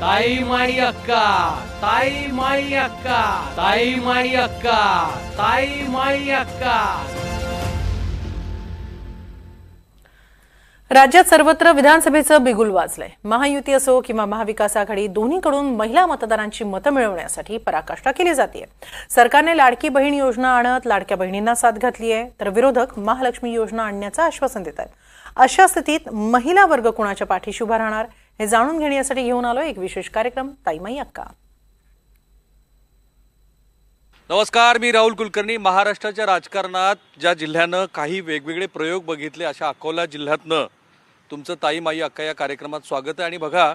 ताई माई अक्का ताई माई अक्का ताई माई अक्का ताई माई अक्का. राज्यात सर्वत्र विधानसभेचं बिगुल वाजलंय. महायुती असो किंवा महाविकास आघाडी दोन्हीकडून महिला मतदारांची मतं मिळवण्यासाठी पराकाष्ठा केली जाते सरकारने लाडकी बहीण योजना आणत लाडक्या बहिणींना साथ घातली आहे तर विरोधक महालक्ष्मी योजना आणण्याचं आश्वासन देत आहेत अशा स्थितीत महिला वर्ग कुणाच्या पाठीशी उभा राहणार? हे जाणून घेण्यासाठी घेऊन आलो एक विशेष कार्यक्रम ताईमाई अक्का. नमस्कार मी राहुल कुलकर्णी. महाराष्ट्राच्या राजकारणात ज्या जिल्ह्यानं काही वेगवेगळे प्रयोग बघितले अशा अकोला जिल्ह्यातनं तुमचं ताई माई अक्का या कार्यक्रमात स्वागत आहे. आणि बघा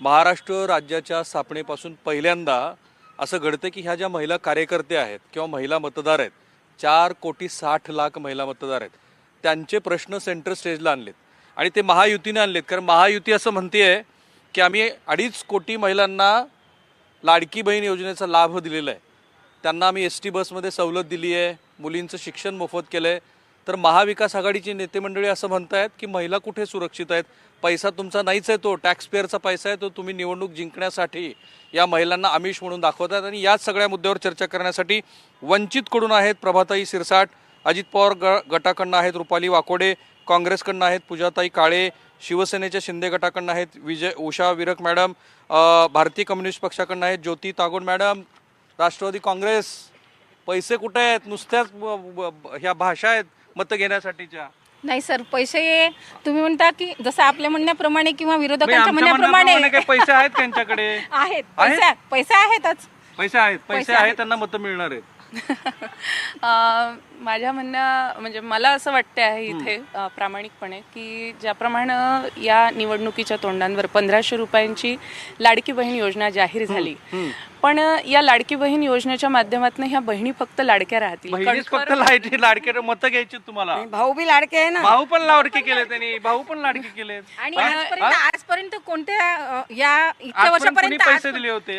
महाराष्ट्र राज्याच्या स्थापनेपासून पहिल्यांदा असं घडतं की ह्या ज्या महिला कार्यकर्त्या आहेत किंवा महिला मतदार आहेत चार कोटी साठ लाख महिला मतदार आहेत त्यांचे प्रश्न सेंटर स्टेजला आणलेत. आणि ते महायुतीने आणलेत. कारण महायुती असं म्हणते आहे की आम्ही अडीच कोटी महिलांना लाडकी बहीण योजनेचा लाभ दिलेला आहे. त्यांना आम्ही एस टी बसमध्ये सवलत दिली आहे मुलींचं शिक्षण मोफत केलं आहे तर महाविकास आघाडीची नेते मंडळी असं आहेत की महिला कुठे सुरक्षित आहेत? पैसा तुमचा नाहीच आहे तो टॅक्सपेअरचा पैसा आहे तो तुम्ही निवडणूक जिंकण्यासाठी या महिलांना आमिष म्हणून दाखवतात आणि याच सगळ्या मुद्द्यावर चर्चा करण्यासाठी वंचितकडून आहेत प्रभाताई सिरसाट अजित पवार ग गटाकडनं आहेत रुपाली वाकोडे काँग्रेसकडनं आहेत पूजाताई काळे शिवसेनेच्या शिंदे गटाकडनं आहेत विजय उषा विरक मॅडम भारतीय कम्युनिस्ट पक्षाकडनं आहेत ज्योती तागोड मॅडम राष्ट्रवादी काँग्रेस. पैसे कुठे आहेत? नुसत्याच ह्या भाषा आहेत मतं घेण्यासाठीच्या. नाही सर पैसे तुम्ही म्हणता की जसं आपल्या म्हणण्याप्रमाणे किंवा विरोधकांच्या म्हणण्याप्रमाणे पैसे आहेत त्यांच्याकडे? आहेत. पैसे आहेतच. पैसे आहेत पैसे आहेत. त्यांना मतं मिळणार आहेत. माझ्या म्हणणं म्हणजे मला असं वाटते आहे इथे प्रामाणिकपणे की ज्याप्रमाणे या निवडणुकीच्या तोंडांवर पंधराशे रुपयांची लाडकी बहीण योजना जाहीर झाली. पण या लाडकी बहीण योजनेच्या माध्यमातून ह्या बहिणी फक्त लाडक्या राहतील. फक्त लाडके लाडके मतं घ्यायची तुम्हाला. भाऊ बी लाडके आहे ना. भाऊ पण लाडके केले त्यांनी भाऊ पण लाडके केले. आणि आजपर्यंत आजपर्यंत कोणत्या या इतक्या वर्षापर्यंत पैसे दिले होते?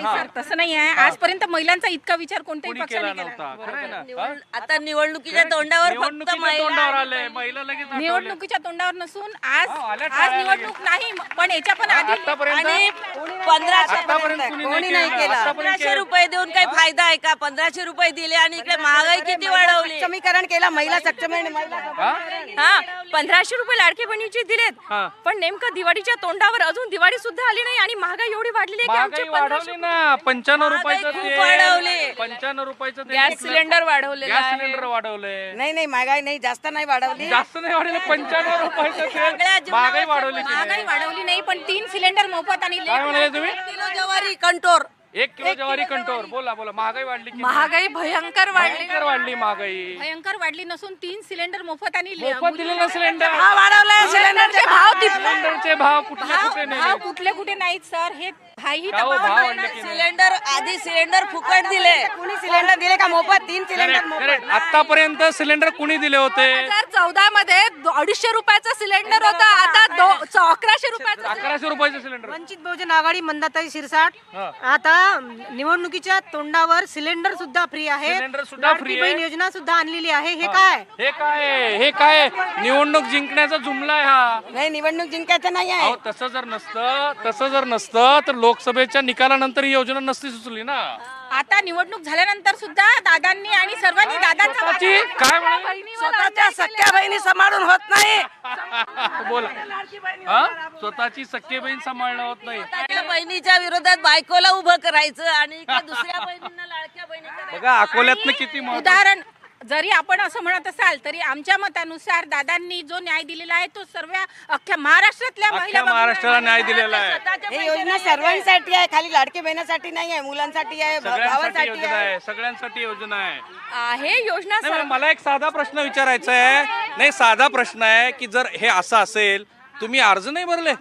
हा. तसं नाही आहे. आजपर्यंत महिलांचा इतका विचार कोणत्याही कोणी केला नव्हता. खरं आहे ना. हा? आता निवडणुकीच्या तोंडावर फक्त निवडणुकीच्या महिला तोंडावर आले. महिला लगेच आठवले. निवडणुकीच्या तोंडावर नसून आज हा, आल्या आज टाळ्या निवडणूक नाही पण याच्या पण आधी आतापर्यंत आणि पंधराशे आतापर्यंत कुणी नाही कोणी नाही केलं. केला. आतापर्यंत पंधराशे रुपये देऊन काही फायदा आहे का? पंधराशे रुपये दिले आणि इकडे महागाई किती वाढवली? सक्षमीकरण केलं महिला सक्षमीकरण महिला हा? हा पंधराशे रुपये लाडकी बहिणीचे दिलेत. हा. पण नेमकं दिवाळीच्या तोंडावर अजून दिवाळी सुद्धा आली नाही आणि महागाई एवढी वाढलेली आहे की आमचे महागाई वाढवली ना. पंच्याण्णव रुपयाचं खूप तेल, वाढवली. पंच्याण्णव रुपयाचं गॅस सिलेंडर वाढवलेला गॅस आहे. सिलेंडर वाढवलंय. नाही नाही महागाई नाही जास्त नाही वाढवली. जास्त नाही वाढवलं पंच्याण्णव रुपयाचं तेल सगळ्या जीवनावर महागाई वाढवली की महागाई नाही? वाढवली नाही पण तीन सिलेंडर मोफत आणि काय म्हणाले तुम्ही? किलो ज्वारी कंटोर. एक किलो ज्वारी कंटोर. बोला बोला. महागाई वाढली की महागाई भयंकर वाढली. भयंकर वाढली महागाई. भयंकर वाढली नसून तीन सिलेंडर मोफत आणि मोफत दिलेलं सिलेंडर. हा वाढवलाय. सिलेंडरचे भाव सिलेंडरचे भाव कुठले भाव कुठे भाव नाही कुठले कुठे नाहीत सर. हे भाव वाढले की नाही? सिलेंडर आधी सिलेंडर फुकट दिले. कोणी सिलेंडर दिले का मोफत? तीन सिलेंडर आतापर्यंत सिलेंडर कुणी दिले होते? हजार चौदा मध्ये दो- अडीचशे रुपयाचा सिलेंडर होता. आता दो- च- अकराशे रुपयाचा अकराशे रुपयाचं सिलेंडर. वंचित बहुजन आघाडी मंदाताई शिरसाट. हा. आता निवडणुकीच्या तोंडावर सिलेंडर सुद्धा फ्री आहे. सिलेंडर सुद्धा लाडकी free आहे. बहीण योजना सुद्धा आणलेली आहे. हे काय? हे काय? आहे? हे काय? आहे? निवडणूक जिंकण्याचा जुमला आहे हा. नाही निवडणूक जिंकायचं नाही आहे. अहो तसं जर नसतं तसं जर नसतं तर लोकसभेच्या निकालानंतर ही योजना नसती सुचली ना. आता निवडणूक झाल्यानंतर सुद्धा दादांनी आणि सर्वांनी दादांचा स्वतःची? काय म्हणाले? स्वतःच्या सख्या बहिणी सांभाळून होत नाही. बोला. हा? स्वतःची सख्खी बहीण सांभाळणं होत नाही. बहिणीच्या विरोधात बायकोला उभं करायचं आणि दुसऱ्या बहिणींना लाडक्या बहिणी करायचं. बघा अकोल्यातनं किती उदाहरण जरी आपण असं म्हणत असाल तरी आमच्या मतानुसार दादांनी जो न्याय दिलेला आहे तो सर्व अख्ख्या महाराष्ट्रातल्या महिला अख्ख्या महाराष्ट्राला न्याय दिलेला आहे. ही योजना सर्वांसाठी आहे खाली लाडकी बहिणीसाठी नाही आहे मुलांसाठी आहे सगळ्यांसाठी भावासाठी योजना आहे. आहे सगळ्यांसाठी योजना आहे. आहे योजना नाही, मला- मला एक साधा प्रश्न विचारायचा आहे. नाही साधा प्रश्न आहे की जर हे असं असेल तुम्ही अर्ज नाही भरले?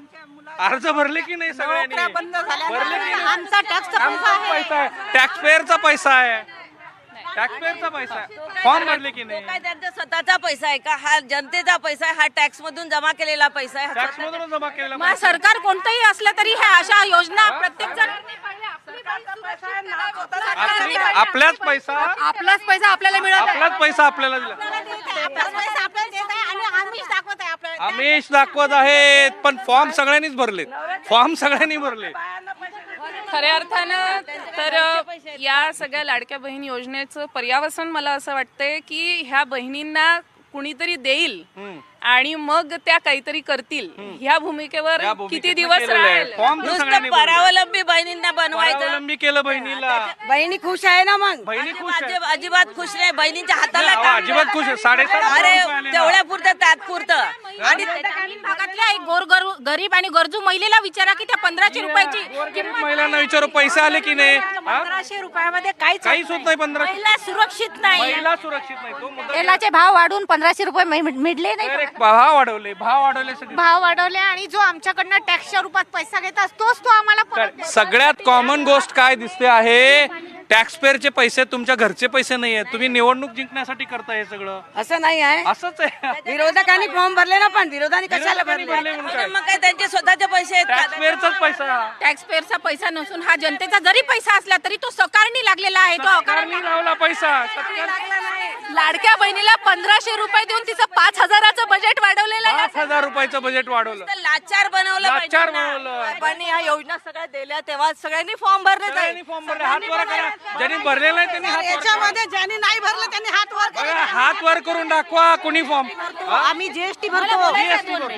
अर्ज भरले की नाही सगळ्यांनी? भरले की नाही? आमचा टॅक्स आमचा पैसा आहे. टॅक्स पेअरचा पैसा आहे. टॅक्स पेअरचा पैसा. आहे फॉर्म भरले की नाही? काय त्यांचा स्वतःचा पैसा आहे का? हा जनतेचा पैसा आहे हा टॅक्स मधून जमा केलेला पैसा आहे. हा टॅक्स मधून जमा केलेला मग सरकार कोणतंही असलं तरी ह्या अशा योजना प्रत्येक जण आपली- आपल्याच पैसा आपलाच पैसा आपल्याला मिळत आपलाच पैसा आपल्याला दिला. आमिष दाखवत आहेत पण फॉर्म सगळ्यांनीच भरले फॉर्म सगळ्यांनी भरले खऱ्या अर्थानं तर या सगळ्या लाडक्या बहीण योजनेचं पर्यावसन मला असं वाटतंय की ह्या बहिणींना कुणीतरी देईल. आणि मग त्या काहीतरी करतील. ह्या भूमिकेवर किती दिवस. राहील? नुसतं. परावलंबी बहिणींना बनवायचं. परावलंबी केलं बहिणीला. बहिणी खुश आहे ना मग? बहिणी खुश अजिबात खुश नाही. बहिणीच्या हाताला अजिबात खुश साडेसात अरे. तेवढ्या पुरतं तात्पुरतं आणि भागातल्या एक गोर गरु- गरीब आणि गरजू महिलेला विचारा की त्या पंधराशे रुपयाची महिलांना विचारू पैसे आले की नाही? पंधराशे रुपयामध्ये काहीच होत काहीच होत नाही पंधरा महिला सुरक्षित नाही. सुरक्षित नाही. तेलाचे भाव वाढून पंधराशे रुपये मिळले नाही भाव वाढवले भाव वाढवले सगळे भाव वाढवले आणि जो आमच्याकडनं टॅक्सच्या रूपात पैसा घेतात तोच तो आम्हाला परत. सगळ्यात कॉमन गोष्ट काय दिसते आहे टॅक्स पेअरचे पैसे तुमच्या घरचे पैसे नाही आहेत तुम्ही निवडणूक जिंकण्यासाठी करता हे सगळं. असं नाही आहे. असंच आहे. विरोधकांनी फॉर्म भरले ना पण विरोधाने कशाला भरले? भरले म्हणून काय? मग काय त्यांचे स्वतःचे पैसे आहेत का? पैसा. टॅक्स पेअरचा पैसा नसून हा जनतेचा जरी पैसा असला तरी तो सकारणी लागलेला आहे. तो सरकारने लावला पैसा. सरकार लाडक्या बहिणीला पंधराशे रुपये देऊन तिचं पाच हजाराचं बजेट वाढवलेलं आहे. पाच हजार रुपयाचं बजेट वाढवलं. तर लाचार बनवलं पाहिजे लाचार ना. बनवलं. पण या योजना सगळ्या दिल्या तेव्हा सगळ्यांनी फॉर्म भरले सगळ्यांनी फॉर्म भरले. हात वर करा. ज्यांनी भरलेला नाही त्यांनी हात वर करा. याच्यामध्ये ज्यांनी नाही भरलं त्यांनी हात वर बघा, हात वर करून दाखवा कुणी फॉर्म आम्ही जीएसटी भरतो.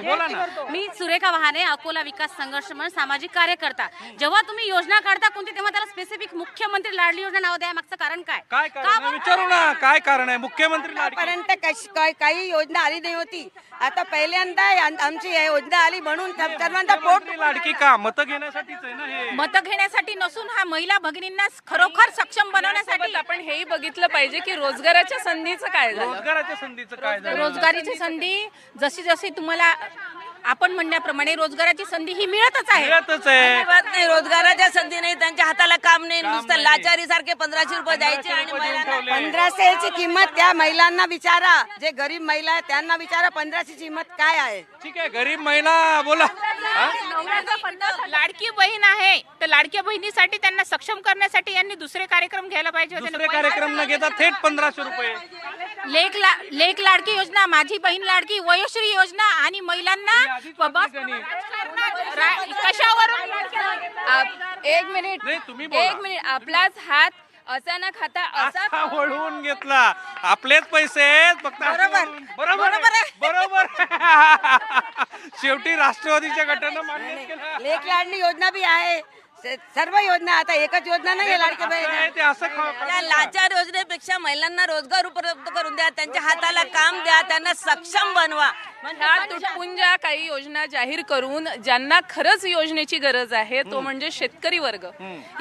बोला. ना. मी सुरेखा वहाने अकोला विकास संघर्ष म्हणून सामाजिक कार्यकर्ता. जेव्हा तुम्ही योजना काढता कोणती तेव्हा त्याला स्पेसिफिक मुख्यमंत्री लाडली योजना नाव द्या. मागचं कारण काय? काय कारण आहे? विचारू ना काय कारण आहे? मुख्यमंत्री लाडकी पर्यंत कश- काय- काही योजना आली नाही होती. आता पहिल्यांदा आम- आमची ही योजना आली म्हणून सर्वांचा पोट मुख्यमंत्री लाडकी का? मत घेण्यासाठीच आहे ना हे. मतं घेण्यासाठी नसून हा महिला भगिनींना खरोखर सक्षम बनवण्यासाठी आपण हेही बघितलं पाहिजे की रोजगाराच्या संधीचं काय झालं? रोजगाराच्या संधीचं काय झालं? रोजगारीची संधी जशी जशी तुम्हाला आपण म्हणण्याप्रमाणे रोजगाराची संधी ही मिळतच आहे. मिळतच आहे. अजिबात नाही रोजगाराच्या संधी नाही त्यांच्या हाताला काम नाही नुसतं नाही. लाचारी सारखे पंधराशे रुपये द्यायचे आणि महिलांना. पंधराशेची किंमत त्या महिलांना विचारा. जे गरीब महिला आहेत त्यांना विचारा पंधराशेची किंमत काय आहे. ठीक आहे गरीब महिला बोला. हा? लाडकी बहीण आहे तर लाडक्या बहिणीसाठी त्यांना सक्षम करण्यासाठी यांनी दुसरे कार्यक्रम घ्यायला पाहिजे होते. दुसरे कार्यक्रम न घेता थेट पंधराशे रुपये. लेख ला लेख लाडकी योजना माझी बहीण लाडकी वयोश्री योजना आणि महिलांना कशावरून एक मिनिट. नाही तुम्ही बोला. एक मिनिट. आपलाच हात असा न खाता असा असा वळवून घेतला. आपलेच पैसे आहेत फक्त असे वळवून- बरोबर आहे. बरोबर आहे. शेवटी राष्ट्रवादीच्या गटानं मान्य केलं. लेख लाडणी योजना बी आहे. स- सर्व योजना आता एकच योजना नाही आहे लाडके असं आहे बहीण ते असं खा- त्या लाचार योजनेपेक्षा महिलांना रोजगार उपलब्ध करून द्या. त्यांच्या हाताला काम द्या. त्यांना सक्षम बनवा. ह्या तुटपुंजा काही योजना जाहीर करून ज्यांना खरंच योजनेची गरज आहे तो म्हणजे शेतकरी वर्ग.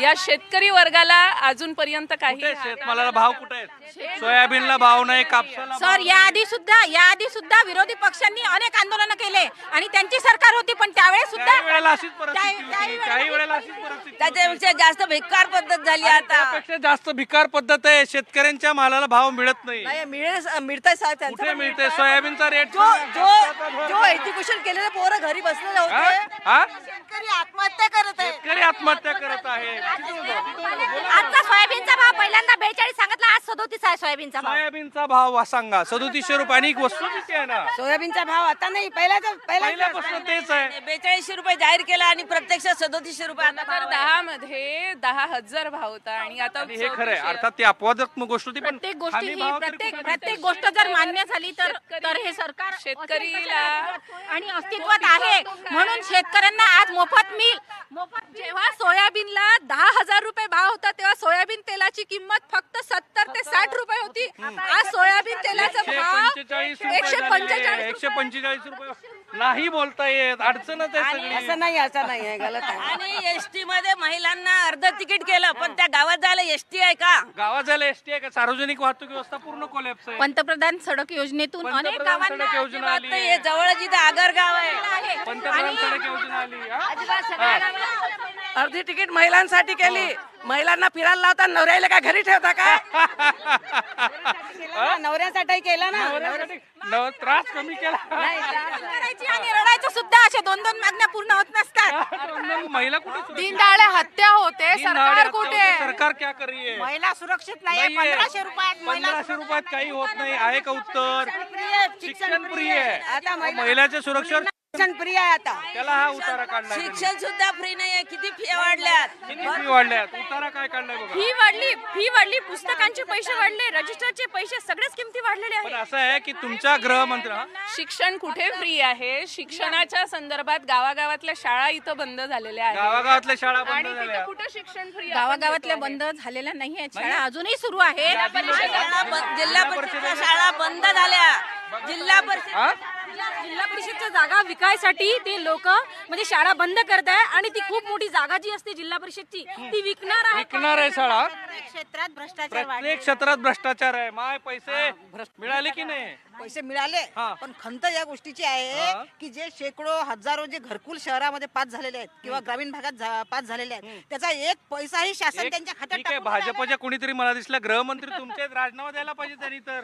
या शेतकरी वर्गाला अजूनपर्यंत काही कुठे शेतमालाला भाव कुठे आहेत? सोयाबीनला भाव नाही कापसाला सर याआधी सुद्धा याआधी सुद्धा विरोधी पक्षांनी अनेक आंदोलन केले आणि त्यांची सरकार होती पण त्यावेळेस सुद्धा काही वेळेला अशीच परिस्थिती त्या- त्याही होती. काही वेळेला अशीच परिस्थिती होती. त्याच्यापेक्षा जास्त भिकार पद्धत झाली आणि आता. त्यापेक्षा जास्त भिकार पद्धत आहे. शेतकऱ्यांच्या मालाला भाव मिळत नाही. मिळेल मिळतंय साहेब त्यांचं कुठे मिळते सोयाबीनचा रेट जो जो जो एज्युकेशन केलेले पोरं घरी बसलेले होते. हा? शेतकरी आत्महत्या करत आहे. शेतकरी आत्महत्या करत आहे. आजचा सोयाबीनचा भाव पहिल्यांदा बेचाळीस सांगितला आज सदोतीस आहे सोयाबीनचा भाव. सोयाबीनचा भाव वा सांगा. सदोतीसशे रुपये आणि एक वस्तू किती आहे ना. सोयाबीनचा भाव आता नाही पहिला पहिल्यापासून तेच आहे. बेचाळीसशे रुपये जाहीर केला आणि प्रत्यक्ष सदोतीसशे रुपये आता दहा मध्ये दहा हजार भाव होता आणि आता आणि हे खरं आहे अर्थात ती अपवादात्मक गोष्ट होती पण प्रत्येक गोष्ट हमी ही भाव तरी प्रत्येक कुठे प्रत्येक गोष्ट जर मान्य झाली तर शेतकरी- तर हे सरकार शेतकरीला- आणि अस्तित्वात आहे. म्हणून शेतकऱ्यांना आज मोफत मिल. मोफत जेव्हा सोयाबीनला दहा हजार रुपये भाव होता तेव्हा सोयाबीन तेलाची किंमत फक्त सत्तर ते साठ रुपये होती. आज सोयाबीन तेलाचा भाव एकशे. पंचेचाळीस एकशे पंचेचाळीस रुपये. नाही बोलता येत अडचणच आहे सगळी. असं नाही असं नाही आहे गलत आहे. आणि एसटी मध्ये महिलांना अर्ध तिकीट केलं पण त्या गावात जायला एसटी आहे का? गावात जायला एसटी आहे का? सार्वजनिक वाहतूक व्यवस्था पूर्ण कोलॅप्स आहे. पंतप्रधान सडक योजनेतून अनेक पंतप्रधान गावांना सडक योजना आली हे जवळ जिथं आगर गाव आहे. आहे. पंतप्रधान सडक योजना आली हा? अर्धी तिकीट महिलांसाठी केली. महिलांना फिरायला लावता नवऱ्याला काय घरी ठेवता का नवऱ्यासाठी केलं ना. नव- त्रास कमी केला. करायची आणि रडायचं सुद्धा अशा दोन दोन मागण्या पूर्ण होत नसतात. महिला कुठे? दीनदयाळ हत्या होते सरकार कुठे? सरकार क्या कर रही है महिला सुरक्षित नाहीये. पंधराशे रुपयात महिला पंधराशे रुपयात काही होत नाही आहे का उत्तर? शिक्षण प्रिय. आता महिला- महिलाच्या सुरक्षेवर शिक्षण प्रिय आहे आता. त्याला हा उतारा काढलाय त्यांनी. शिक्षण सुद्धा फ्री नाहीये. किती फी वाढल्यात? किती फी वाढल्यात? उतारा काय काढलाय बघा. फी वाढली फी वाढली. पुस्तकांचे पैसे वाढले रजिस्टरचे पैसे सगळेच किमती वाढलेले पण आहेत असं आहे की तुमच्या गृहमंत्री हा? शिक्षण कुठे फ्री आहे? शिक्षणाच्या संदर्भात गावागावातल्या शाळा इथं बंद झालेल्या आहेत. गावागावातल्या शाळा आणि बंद तिथं झाल्या कुठं शिक्षण फ्री गावागावातल्या बंद झालेल्या नाही. आहेत शाळा अजूनही सुरू आहेत बंद- जिल्हा परिषदच्या शाळा बंद झाल्या. जिल्हा परिषद हा? जिल्हा परिषदच्या जागा विकायसाठी ते लोक म्हणजे शाळा बंद करत आहे आणि ती खूप मोठी जागा जी असते जिल्हा परिषदची ती विकणार आहे विकणार आहे शाळा. क्षेत्रात भ्रष्टाचार प्रत्येक क्षेत्रात भ्रष्टाचार आहे. माय पैसे मिळाले की नाही? पैसे मिळाले. पण खंत या गोष्टीची आहे. की जे शेकडो हजारो जे घरकुल शहरामध्ये पास झालेले आहेत किंवा ग्रामीण भागात पास झालेले आहेत त्याचा एक पैसाही शासन त्यांच्या खात्यात भाजपच्या कोणीतरी मला दिसलं. गृहमंत्री तुमचे राजीनामा द्यायला पाहिजे त्यांनी तर.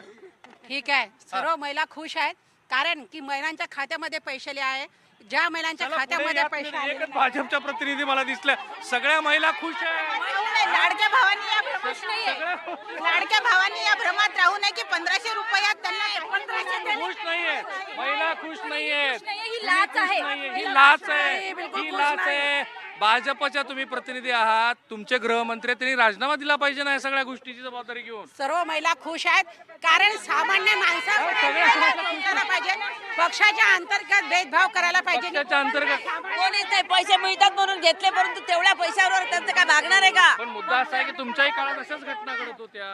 ठीक आहे सर्व महिला खुश आहेत. कारण की महिलांच्या खात्यामध्ये पैसे आहे. ज्या महिलांच्या खात्यामध्ये पैसे तुम्ही. आले एकच भाजपच्या प्रतिनिधी मला दिसल्या सगळ्या महिला खुश आहे लाडक्या भावांनी या भ्रमात लाडक्या भावांनी या भ्रमात राहू नये की पंधराशे रुपयात त्यांना पंधराशे खुश नाहीये. महिला खुश नाहीये. ही लाच आहे. ही लाच आहे. ही लाच आहे. भाजपच्या तुम्ही प्रतिनिधी आहात. तुमचे गृहमंत्री आहेत, त्यांनी राजीनामा दिला पाहिजे ना या सगळ्या गोष्टीची जबाबदारी घेऊन? सर्व महिला खुश आहेत. कारण सामान्य माणसाला पाहिजे. पक्षाच्या अंतर्गत भेदभाव करायला पाहिजे. पक्षाच्या अंतर्गत? कोणीच नाही पैसे मिळतात म्हणून घेतले परंतु तेवढ्या पैशावर त्यांचं काय भागणार आहे का? पण मुद्दा असा आहे की तुमच्याही काळात अशाच घटना घडत होत्या.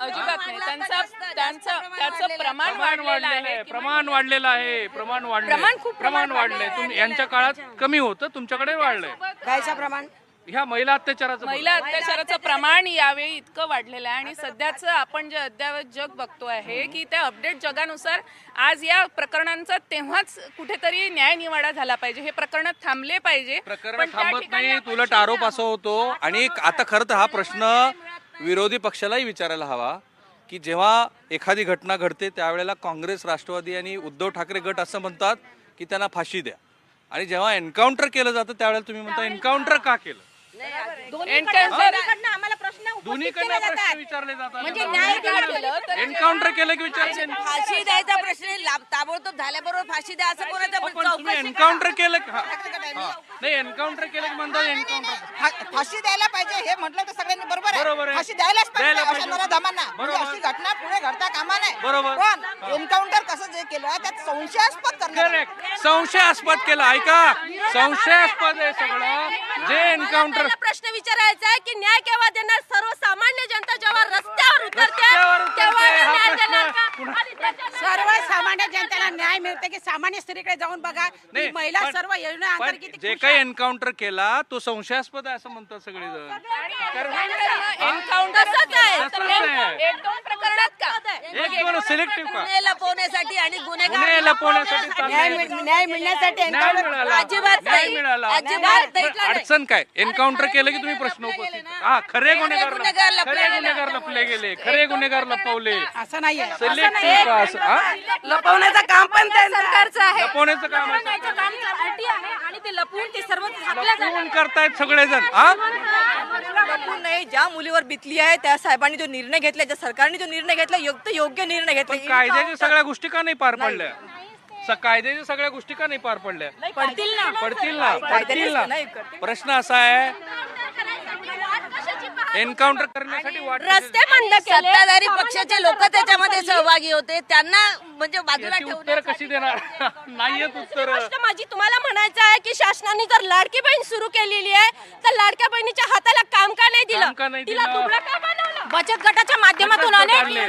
अजिबात नाही. त्यांचा त्यांचं त्याचं प्रमाण प्रमाण वाढलेलं वाढलेलं आहे. आहे. प्रमाण वाढलेलं आहे. प्रमाण वाढलंय प्रमाण खूप प्रमाण वाढलंय. तुम्ही यांच्या काळात कमी होतं. तुमच्याकडे वाढलंय. गायचं प्रमाण? ह्या महिला अत्याचाराचं महिला अत्याचाराचं प्रमाण यावेळी इतकं वाढलेलं आहे आणि सध्याचं आपण जे अद्ययावत जग बघतो आहे की त्या अपडेट जगानुसार आज या प्रकरणांचा तेव्हाच कुठेतरी न्याय निवाडा झाला पाहिजे. हे प्रकरण थांबले पाहिजे. प्रकरण पण त्या थांबत ठिकाणी नाही आपण उलट आरोप असा होतो. आणि आता खरं तर हा प्रश्न विरोधी पक्षालाही विचारायला हवा की जेव्हा एखादी घटना घडते त्यावेळेला काँग्रेस राष्ट्रवादी आणि उद्धव ठाकरे गट असं म्हणतात की त्यांना फाशी द्या. आणि जेव्हा एन्काउंटर केलं जातं त्यावेळेला तुम्ही म्हणता एन्काउंटर का केलं दोन्हीकडनं आम्हाला प्रश्न उपस्थित दोन्हीकडनं केले प्रश्न जातात विचारले म्हणजे तर एन्काउंटर केलं की विचारले फाशी द्यायचा प्रश्न. लाभ- ताबडतोब झाल्याबरोबर फाशी द्या असं कोणाचं पण तुम्ही चौकशी. एन्काउंटर केलं की- हा. हा. नाही एन्काउंटर केलं की म्हणतात एन्काउंटर फाशी द्यायला पाहिजे हे म्हटलं तर सगळ्यांनी बरोबर बरोबर आहे. आहे. फाशी द्यायलाच द्यायला पाहिजे पाहिजे. अशा नराधमांना. म्हणजे बरोबर. अशी घटना पुढे घडता कामा नये. बरोबर. पण एन्काउंटर कसं जे केलं त्यात संशयास्पद करण्यात आलं. करेक्ट संशयास्पद केलं. ऐका. संशयास्पद आहे सगळं. जे एन्काउंटर मला प्रश्न विचारायचा आहे की न्याय केव्हा देणार? सर्वसामान्य जनता जेव्हा रस्त्यावर उतरते रस्त्यावर उतरते, तेव्हा हा न्याय प्रश्न देणार का? पुन्हा- आणि त्याच्या- सर्व सामान्य जनतेला न्याय मिळते की सामान्य स्त्रीकडे जाऊन बघा. की नाही, महिला सर्व योजना अंतर्गत जे काही एन्काउंटर केला तो संशयास्पद आहे असं म्हणतात. तसंच आहे. एक दोन प्रकरणात का? एक दोन सिलेक्टिव्ह का? गुन्हे लपवण्यासाठी आणि गुन्हे गुन्हेगार लपवण्यासाठी न्याय चाललंय. मिळ- न्याय मिळण्यासाठी न्याय मिळाला. अजिबात न्याय नाही. मिळाला. अजिबात नाही. पण अडचण काय? एन्काउंटर केलं की तुम्ही प्रश्न उपस्थित हा खरे गुन्हेगार गुन्हेगार लपले खरे गुन्हेगार लपले गेले. खरे गुन्हेगार लपवले असं नाहीये. सिलेक्टिव्ह का असं? हा? लपवण्याचं काम पण त्यांचं सरकारचं आहे. लपवण्याचं काम आहे. काम ते लपवून ते सर्व झाकल्या करतायत सगळेजण हा? लपून नाही ज्या मुलीवर बितली आहे त्या साहेबांनी जो निर्णय घेतला ज्या सरकारने जो निर्णय घेतला योग्य योग्य निर्णय पण घेतला कायद्याच्या सगळ्या गोष्टी का नाही पार पडल्या? स- कायद्याच्या सगळ्या गोष्टी का नाही पार पडल्या? पडतील ना. पडतील ना. पडतील ना. नाही करतील. प्रश्न असा आहे एन्काउंटर करण्यासाठी वाट रस्ते बंद केले. सत्ताधारी पक्षाचे लोक त्याच्यामध्ये सहभागी होते. त्यांना म्हणजे बाजूला याची उत्तर ठेवण्यासाठी कशी देणार? नाहीयेत उत्तर. गोष्ट माझी तुम्हाला म्हणायचं आहे की शासनाने जर लाडकी बहीण सुरू केलेली आहे तर लाडक्या बहिणीच्या हाताला काम का नाही काम का दिलं नाही तिला दिलं? दुबळं का बनवलं? बचत गटाच्या माध्यमातून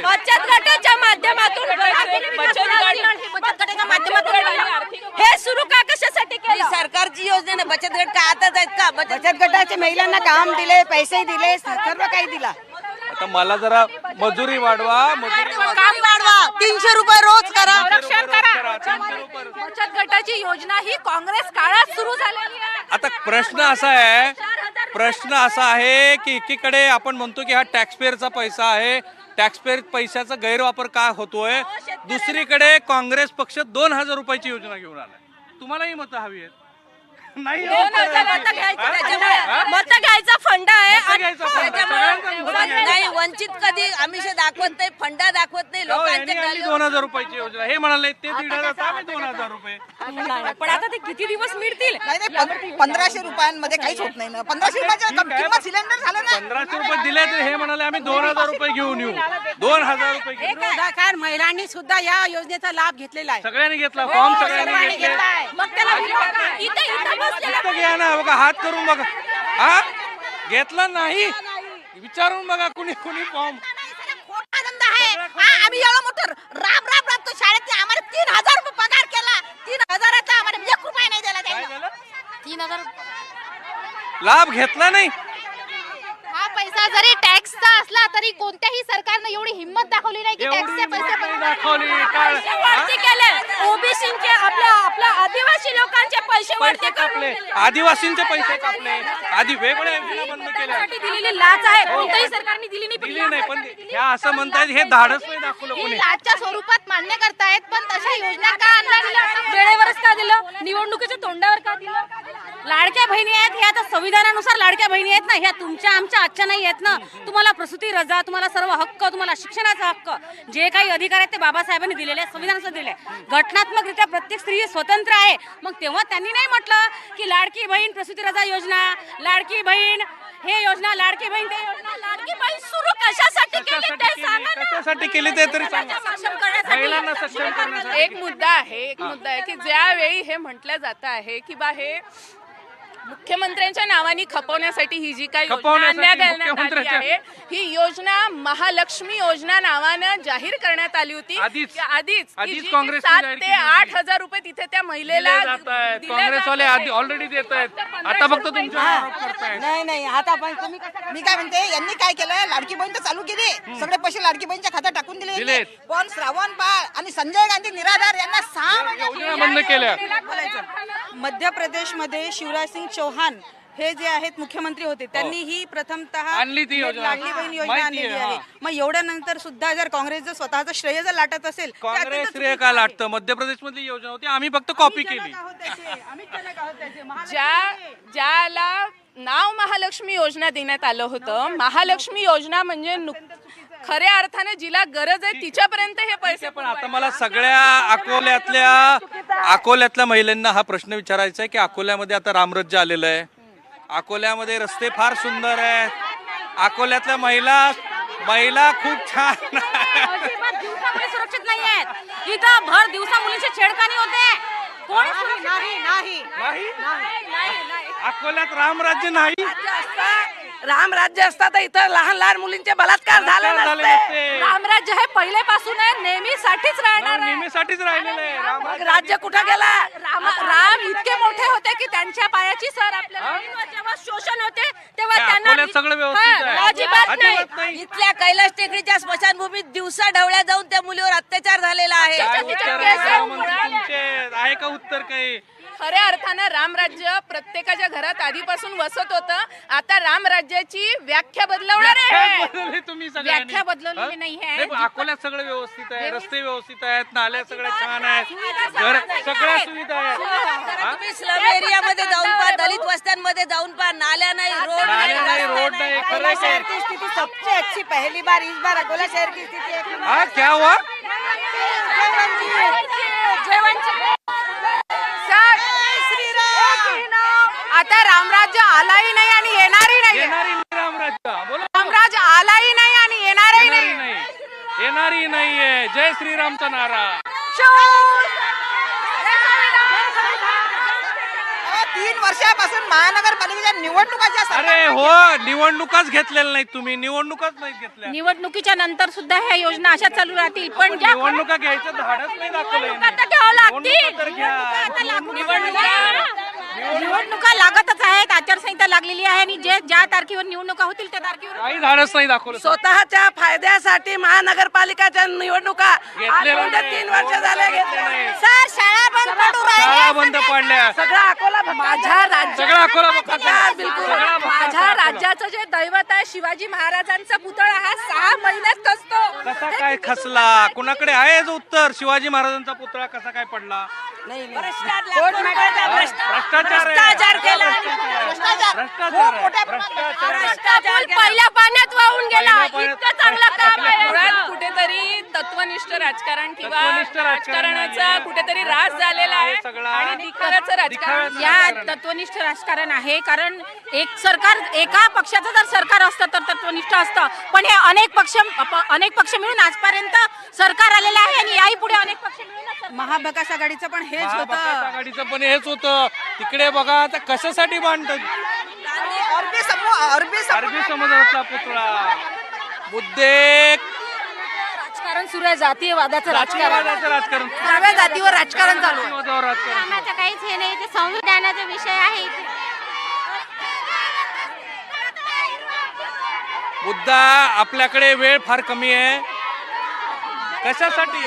बचत गट गटाच्या माध्यमातून बचत- बचत गट- बचत गटाच्या माध्यमातून हे सुरू का कशासाठी ही केलं? सरकारची योजना नाही बचत गट का आताच आहेत का? बचत बचत गटाचे महिलांना काम दिले पैसे दिले सर्व काही दिला? आता मला जरा मजुरी वाढवा मजुरी काम वाढवा. तीनशे रुपये रोज करा. संरक्षण करा. बचत गटाची योजना ही काँग्रेस काळात सुरू झालेली आहे. आता प्रश्न असा आहे प्रश्न असा आहे की एकीकडे आपण म्हणतो की हा टॅक्सपेअरचा पैसा आहे. टॅक्सपेअर पैशाचा गैरवापर का होतोय? दुसरीकडे काँग्रेस पक्ष दोन हजार रुपयाची योजना घेऊन आलाय. तुम्हालाही मतं हवी आहेत. नाही मतं घ्यायचं फंड आहे. नाही वंचित कधी आमिष दाखवत नाही फंडा दाखवत नाही हो, गरजा- दोन हजार रुपयाची योजना. हे म्हणाले ते दीड हजार आम्ही दोन हजार रुपये. पण आता ते किती दिवस मिळतील? नाही नाही पं- पंधराशे रुपयांमध्ये काहीच होत नाही ना. पंधराशे रुपयाच्या सिलेंडर झालं ना. पंधराशे रुपये दिले तर हे म्हणाले आम्ही दोन हजार रुपये घेऊन येऊ. दोन हजार रुपये. विरोधाकार महिलांनी सुद्धा या योजनेचा लाभ घेतलेला आहे. सगळ्यांनी घेतला फॉर्म सगळ्यांनी घेतले. मग त्याला? इथे इथं घ्या ना बघा हात करून बघा. हा? घेतला नाही? विचारून बघा कुणी कुणी फॉर्म खोटा धंदा आहे. हा, आम्ही एवढं मोठं राब राब राबतो शाळेत आम्हाला तीन हजार रुपये पगार केला. तीन हजाराचा आम्हाला एक रुपया नाही दिला काय त्यांनी. झालं? तीन हजार लाभ घेतला नाही? हा पैसा जरी टॅक्सचा असला तरी कोणत्याही सरकारनं एवढी हिंमत दाखवली नाही की एवढी टॅक्सचे पैसे दाखवली. काय? पैसे वरती केले ओबीसीचे आपल्या आपल्या आदिवासी लोकांचे पैसे पैसे कापले. आदिवासींचे पैसे कापले. आधी वेगळ्या योजना बंद केल्या दिलेली लाच आहे. कोणत्याही सरकारने दिली नाही दिली नाही पण ह्या असं म्हणतायत हे धाडस नाही दाखवलं ही कोणी. लाचच्या स्वरूपात मान्य करतायत पण तशा योजना का आणल्या गेल्या? वेळेवरच का दिलं? निवडणुकीच्या तोंडावर का दिलं? लाडक्या बहिणी आहेत ह्या आता संविधानानुसार लाडक्या बहिणी आहेत ना ह्या तुमच्या आमच्या आजच्या नाही आहेत ना. तुम्हाला प्रसूती रजा तुम्हाला सर्व हक्क तुम्हाला शिक्षणाचा हक्क जे काही अधिकार आहेत ते बाबासाहेबांनी दिलेले आहेत संविधानाचं दिले घटनात्मकरित्या प्रत्येक स्त्री स्वतंत्र आहे. मग तेव्हा त्यांनी नाही म्हटलं की लाडकी बहीण प्रसूती रजा योजना लाडकी बहीण हे योजना लाडकी बहीण ते योजना लाडकी बहीण सुरू कशासाठी केली कशासाठी ते केली? सांगा ना. कशासाठी केली ते तरी. महिलांना सक्षम करण्यासाठी. एक मुद्दा आहे एक मुद्दा आहे की ज्यावेळी हे म्हटलं जात आहे की बा हे मुख्यमंत्र्यांच्या नावाने खपवण्यासाठी ही जी काही योजना आली आहे ही योजना महालक्ष्मी योजना नावानं जाहीर करण्यात आली होती. आधीच- की आधीच की आधीच जी- जी काँग्रेसने सात ते. आठ हजार रुपये तिथे त्या महिलेला काँग्रेसवाले आधी. ऑलरेडी देत आहेत. आता फक्त तुमच्या नाही नाही आता पण तुम्ही कसं- मी काय म्हणते यांनी काय केलं लाडकी बहीण तर चालू केली. सगळे पैसे लाडकी बहीणच्या खात्यात टाकून दिले. पण श्रावण बाळ आणि संजय गांधी निराधार यांना सहा महिने योजना बंद केल्या. मध्य प्रदेशमध्ये शिवराज सिंग चौहान हे जे आहेत मुख्यमंत्री होते त्यांनी ही प्रथमतः हो. आणली ती योजना. लाडली बहीण योजना माहिती आणलेली आहे, आहे हा. मग एवढ्यानंतर सुद्धा जर काँग्रेस जर स्वतःचं श्रेय जर लाटत असेल ते अत्यंत काँग्रेस श्रेय चुकीचं का आहे. लाटतं मध्य प्रदेश मधली योजना होती आम्ही फक्त कॉपी केली जनक आहोत त्याचे. आम्ही जनक आहोत त्याचे. महालक्ष्मी ज्या ज्याला नाव महालक्ष्मी योजना देण्यात आलं होतं महालक्ष्मी योजना म्हणजे नुक- खऱ्या अर्थाने जिला गरज आहे तिच्यापर्यंत हे पैसे पण आता मला सगळ्या अकोल्यातल्या अकोल्यातल्या महिलांना हा प्रश्न विचारायचा आहे की अकोल्यामध्ये आता रामराज्य आलेलं आहे. अकोल्यामध्ये रस्ते फार सुंदर आहेत. अकोल्यातल्या महिला महिला खूप छान सुरक्षित नाही आहेत इथं भर दिवसा मुलींची छेडखानी होते. कोण नाही नाही नाही. अकोल्यात रामराज्य नाही. राम राज्य असता. तर इथं लहान लहान मुलींचे बलात्कार झाले झाले नसते. नसते. रामराज्य हे पहिल्यापासून आहे नेहमीसाठीच राहणार आहे. नेहमीसाठीच राहिलेलं आहे. रामराज्य राज्य कुठं गेला? राम राम इतके मोठे होते की त्यांच्या पायाची सर आपल्याला जेव्हा शोषण होते तेव्हा त्या त्यांना अकोल्यात सगळं व्यवस्थित अजिबात नाही. इथल्या कैलास टेकडीच्या स्मशानभूमीत दिवसा ढवळ्या जाऊन त्या मुलीवर अत्याचार झालेला आहे. आहे का उत्तर काही? खऱ्या अर्थानं रामराज्य प्रत्येकाच्या घरात आधीपासून वसत होतं. आता रामराज्याची व्याख्या बदलवणार आहे. बदलली तुम्ही सगळ्यांनी. व्याख्या बदललेली हा? नाही आहे. अकोल्यात सगळं व्यवस्थित आहे रस्ते व्यवस्थित आहेत नाल्या सगळ्या छान आहेत. घर सगळ्या सुविधा आहेत. तुम्ही स्लम एरियामध्ये जाऊन पहा दलित वस्त्यांमध्ये जाऊन पहा नाल्या नाही रोड नाही रोड नाही. अकोला शहर. की? स्थिति सबसे अच्छी पहली बार इस बार अकोला शहर की स्थिति एक नंबर. हा क्या हुआ? आता रामराज्य आलाही नाही आणि येणारही नाही येणारी नाही रामराज्य. बोला. रामराज्य आलाही नाही आणि येणारही येणारी नाही नाही. येणारी नाहीये. जय श्रीरामचा नारा. अहो, तीन वर्षापासून महानगरपालिकेच्या निवडणुकाच्या अरे हो निवडणुकाच घेतलेल्या नाहीत तुम्ही. निवडणुकाच नाही घेतल्या. निवडणुकीच्या नंतर सुद्धा ह्या योजना अशा चालू राहतील. पण ज्या निवडणुका घ्यायचं धाडच नाही दाखवलं यांनी. निवडणुका निवडणुका लागतच आहेत आचारसंहिता लागलेली आहे आणि जे ज्या तारखेवर निवडणुका होतील त्या तारखेवर काही धाडस नाही दाखवलं स्वतःच्या फायद्यासाठी महानगरपालिकाच्या निवडणुका घेतलेलं आज नाही. तीन वर्ष झाले घेतलेलं नाही. सर शाळा बंद पडू शाळा बंद पडल्या सगळा अकोला माझ्या सगळा अकोला. बिलकुल सगळा. माझ्या राज्याचं जे दैवत आहे शिवाजी महाराजांचा पुतळा हा सहा महिन्यात असतो कसा काय खसला? कुणाकडे आहे याचं उत्तर? शिवाजी महाराजांचा पुतळा कसा काय पडला? भ्रष्टाचार आहे. भ्रष्टाचार केला. भ्रष्टाचार आहे. भ्ष्टाचार आहे. पहिल्या पाण्यात वाहून गेला. पहिल्या पाण्यात- इतकं चांगलं काम आहे मुळात कुठेतरी तत्वनिष्ठ राजकारण किंवा तत्वनिष्ठ राजकारण राजकारणाचा नाहीये. कुठेतरी रास झालेला आहे. हे सगळा आणि राजकारण या राजकारण. तत्वनिष्ठ राजकारण आहे. कारण एक सरकार एका पक्षाचं जर सरकार असतं तर तत्वनिष्ठ असतं. पण हे अनेक पक्ष अप- अनेक पक्ष मिळून आजपर्यंत सरकार आलेलं आहे आणि याही पुढे अनेक पक्ष मिळून महाविकास आघाडीचं पण हेच महाविकास होतं आघाडीचं पण हेच होतं. तिकडे बघा आता कशासाठी मांडतात अरबी समूह अरबी अरबी पुतळा. मुद्दे राजकारण सुरू आहे जातीय वादाचं राजकारणाचं राजकारण. नव्या जातीवर राजकारण चालू आहे. जातीवादावर राजकारण. कामाचं काहीच हे नाही ते संविधानाचा विषय आहे इथे. मुद्दा आपल्याकडे वेळ फार कमी आहे. कशासाठी?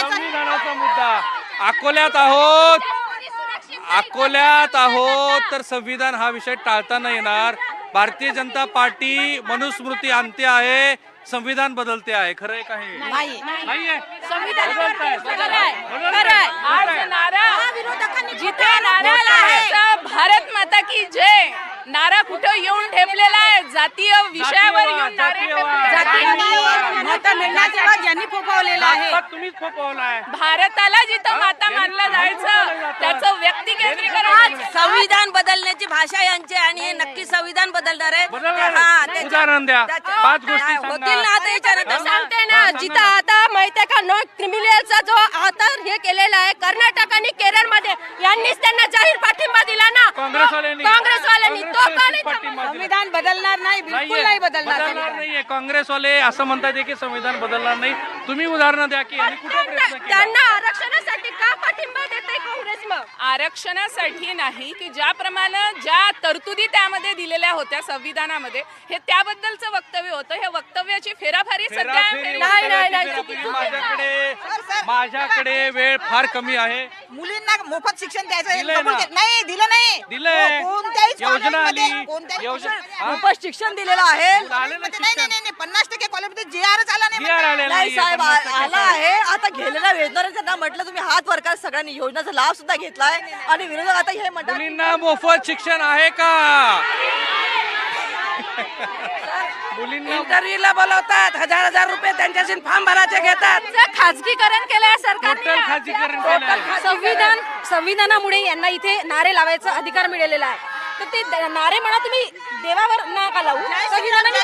संविधानाचा मुद्दा. अकोल्यात आहोत. अकोल्यात आहोत तर संविधान हा विषय टाळता नाही येणार. भारतीय जनता पार्टी मनुस्मृती आणते आहे. संविधान बदलते आहे खरं आहे का हे? नाही. नाहीये बदलताय. बदलताय. खरंय. आज नारा जिथे नारा लावायचा भारत माता की जय. नारा कुठं येऊन ठेपलेला आहे? जातीय विषयावर येऊन नारे जातीयवाद, ठेपलेले जातीयवाद. आहेत. मतं मिळण्याचे वाद यांनी फोफवलेला आहे. जातपात तुम्हीच फोपवलाय भारताला जिथं माता मानलं जायचं त्याचं व्यक्ती केंद्रीकरण संविधान बदलण्याची भाषा यांची आणि हे नक्की संविधान बदलणार आहे. बदलणार हा, आहे. त्याच्या- उदाहरण द्या. त्याच्या- पाच गोष्टी हा, सांगा. होतील ना आता याच्यानंतर सांगते ना जिथं आता माहितीये का? नो क्रिमिनलचा जो आता हे केलेला आहे कर्नाटक आणि केरळमध्ये यांनीच त्यांना जाहीर पाठिंबा दिला ना? काँग्रेसवाल्यांनी. तो. संविधान बदलणार नाही बिलकुल. नाही बदलणार. नाहीये. काँग्रेसवाले असं म्हणतात की संविधान बदलणार नाही. तुम्ही उदाहरणं द्या की त्यांना आरक्षणासाठी का पाठिंबा देते काँग्रेस मग? आरक्षणासाठी नाही की ज्याप्रमाणे ज्या तरतुदी त्यामध्ये दिलेल्या होत्या संविधानामध्ये हे त्याबद्दलचं वक्तव्य होतं. हे वक्तव्याची फेराफारी सध्या नाही, नाही, नाही, माझ्याकडे माझ्याकडे वेळ फार कमी आहे. मुलींना मोफत शिक्षण द्यायचं दिलंय ना. नाही दिलं नाही. दिलंय. को- कोणत्याही योजना कॉलेजमध्ये- आली कोणत्याही योजना कॉलेजमध्ये- हा? मोफत शिक्षण दिलेलं आहे. आले ना नाही नाही शिक्षण. नाही नाही, पन्नास टक्के कॉलेजमध्ये जी आरच आला नाही जी आर आलेला नाही नाहीये, साहेब पन्नास टक्के आला आहे. आता गेलेल्या योजना म्हटलं तुम्ही हात वर करा सगळ्यांनी योजनेचा लाभ सुद्धा घेतलाय. आणि विरोधक आता हे म्हणतात मुलींना मोफत शिक्षण आहे का? मुलींना इंटरव्ह्यूला बोलवतात हजार हजार रुपये त्यांच्याशी फॉर्म भरायचे घेतात. खाजगीकरण केलंय टोटल सरकारने. खाजगीकरण केलं आहे. संविधान संविधानामुळे यांना इथे नारे लावायचा अधिकार मिळालेला आहे. तर ते द- नारे म्हणा तुम्ही देवावर नका लावू. संविधानाने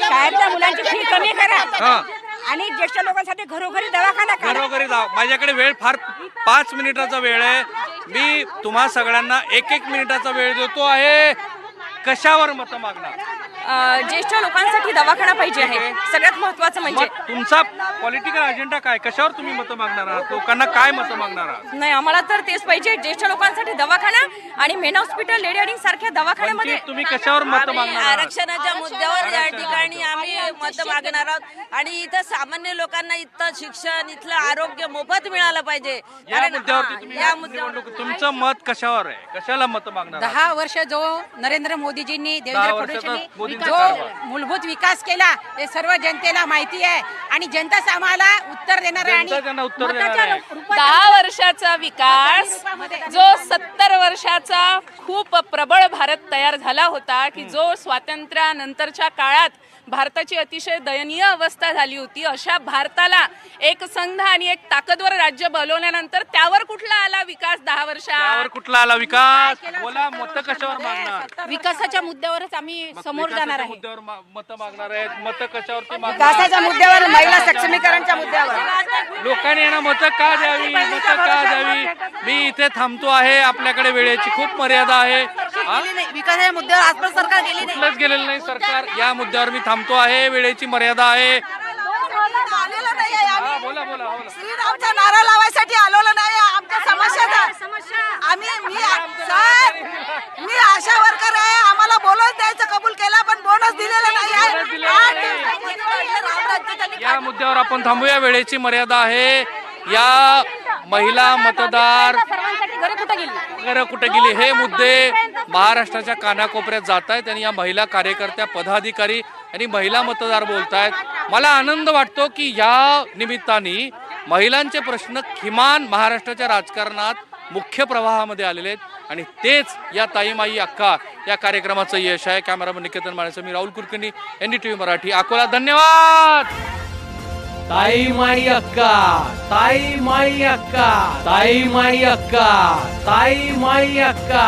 शाळेतल्या मुलांची फी कमी करा. हा. आणि ज्येष्ठ लोकांसाठी घरोघरी दवाखाना करा घरोघरी जाऊ माझ्याकडे वेळ फार पाच मिनिटाचा वेळ आहे. मी तुम्हा सगळ्यांना एक एक मिनिटाचा वेळ देतो आहे. कशावर मतं मागणार? ज्येष्ठ लोकांसाठी दवाखाना पाहिजे आहे. सगळ्यात महत्वाचं म्हणजे मग तुमचा पॉलिटिकल अजेंडा काय? कशावर तुम्ही मत मागणार आहात? लोकांना काय मत मागणार आहात? नाही आम्हाला तर तेच पाहिजे. ज्येष्ठ लोकांसाठी दवाखाना आणि मेन हॉस्पिटल लेडी अडिंग सारख्या दवाखान्यामध्ये वंचित तुम्ही कशावर मत मागणार आहात? आरक्षणाच्या मुद्द्यावर या ठिकाणी आम्ही मत मागणार आहोत. आणि इथं सामान्य लोकांना इथं शिक्षण इथलं आरोग्य मोफत मिळालं पाहिजे. या कारण- मुद्द्यावरती हा, तुम्ही या मुद्द्यावर निवडणूक तुमचं मत कशावर आहे? कशाला मत मागणार आहात? दहा वर्ष जो नरेंद्र मोदीजींनी दहा देवेंद्र वर्षाचा फडणवीसांनी मोदींचा जो. मूलभूत विकास केला. ते सर्व जनतेला माहिती आहे. आणि जनताच आम्हाला उत्तर देणार आहे. जनता त्यांना उत्तर देणार मताच्या आहे. रूपात दहा वर्षाचा विकास जो सत्तर वर्षाचा खूप प्रबळ भारत तयार झाला होता की जो स्वातंत्र्यानंतरच्या काळात भारताची अतिशय दयनीय अवस्था झाली होती अशा भारताला एक संघ आणि एक ताकदवर राज्य बनवल्यानंतर त्यावर कुठला आला विकास दहा त्यावर वर्षात कुठला आला विकास? बोला मत कशावर मागणार? विकासाच्या मुद्द्यावरच आम्ही समोर जाणार विकासाच्या आहे? मुद्द्यावर मत मागणार आहेत? मत कशावरती मागणार विकासाच्या मुद्द्यावर महिला सक्षमीकरणच्या मुद्द्यावर. लोकांनी यांना मत का द्यावी? मत का द्यावी? मी इथे थांबतो आहे. आपल्याकडे वेळेची खूप मर्यादा आहे. हा? विकासाच्या मुद्द्यावर आजपर्यंत सरकार गेली कुठलंच गेलेलं नाही सरकार. या मुद्द्यावर मी थांबतो आहे. वेळेची मर्यादा आहे. आलेलं नाही आहे आम्ही. हा, बोला बोला बोला. श्रीरामचा नारा लावायसाठी आलेलो नाही आमच्या समस्या आम्ही मी सर मी आशा वर्कर आहे आम्हाला बोनस द्यायचं कबूल केला पण बोनस दिलेला नाही आहे आठ दिवसांपूर्वी काढलं रामराज्य त्यांनी या मुद्द्यावर आपण थांबूया. वेळेची मर्यादा आहे. या महिला मतदार कुठे कुठे गेली? हे मुद्दे महाराष्ट्राच्या कानाकोपऱ्यात जात आहेत आणि या महिला कार्यकर्त्या पदाधिकारी आणि महिला मतदार बोलत आहेत मला आनंद वाटतो की या निमित्ताने महिलांचे प्रश्न किमान महाराष्ट्राच्या राजकारणात मुख्य प्रवाहामध्ये आलेले आहेत. आणि तेच या ताईमाई अक्का या कार्यक्रमाचं यश आहे. कॅमेरामन निकेतन माणसं मी Rahul Kulkarni N D T V Marathi Akola. धन्यवाद! ताई माई अक्का ताई माई अक्का ताई माई अक्का ताई माई अक्का